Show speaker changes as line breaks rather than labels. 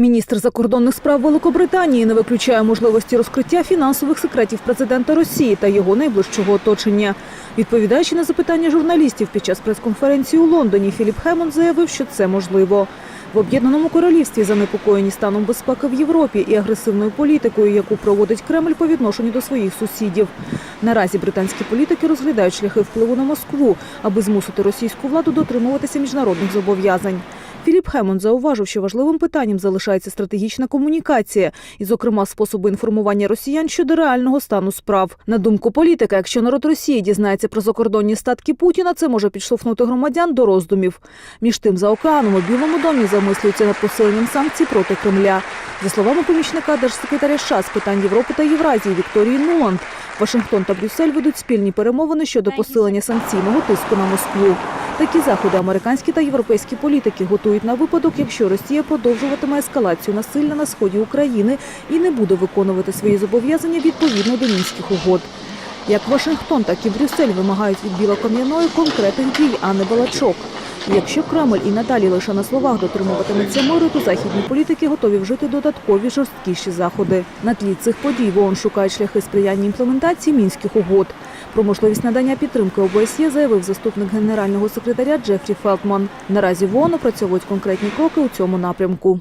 Міністр закордонних справ Великобританії не виключає можливості розкриття фінансових секретів президента Росії та його найближчого оточення. Відповідаючи на запитання журналістів під час прес-конференції у Лондоні, Філіп Хемон заявив, що це можливо. В об'єднаному королівстві занепокоєні станом безпеки в Європі і агресивною політикою, яку проводить Кремль по відношенню до своїх сусідів. Наразі британські політики розглядають шляхи впливу на Москву, аби змусити російську владу дотримуватися міжнародних зобов'язань. Філіп Хемон зауважив, що важливим питанням залишається стратегічна комунікація, і, зокрема, способи інформування росіян щодо реального стану справ. На думку політика, якщо народ Росії дізнається про закордонні статки Путіна, це може підштовхнути громадян до роздумів. Між тим, за океаном у Білому домі замислюються над посиленням санкцій проти Кремля. За словами помічника держсекретаря США з питань Європи та Євразії Вікторії Нуланд, Вашингтон та Брюссель ведуть спільні перемовини щодо посилення санкційного тиску на Москву. Такі заходи американські та європейські політики готують на випадок, якщо Росія продовжуватиме ескалацію насилля на сході України і не буде виконувати свої зобов'язання відповідно до мінських угод. Як Вашингтон, так і Брюссель вимагають від Білокам'яної конкретних дій, а не балачок. Якщо Кремль і надалі лише на словах дотримуватиметься миру, то західні політики готові вжити додаткові жорсткіші заходи. На тлі цих подій в ООН шукають шляхи сприяння імплементації мінських угод. Про можливість надання підтримки ОБСЄ заявив заступник генерального секретаря Джефрі Фелтман. Наразі в ООН опрацьовують конкретні кроки у цьому напрямку.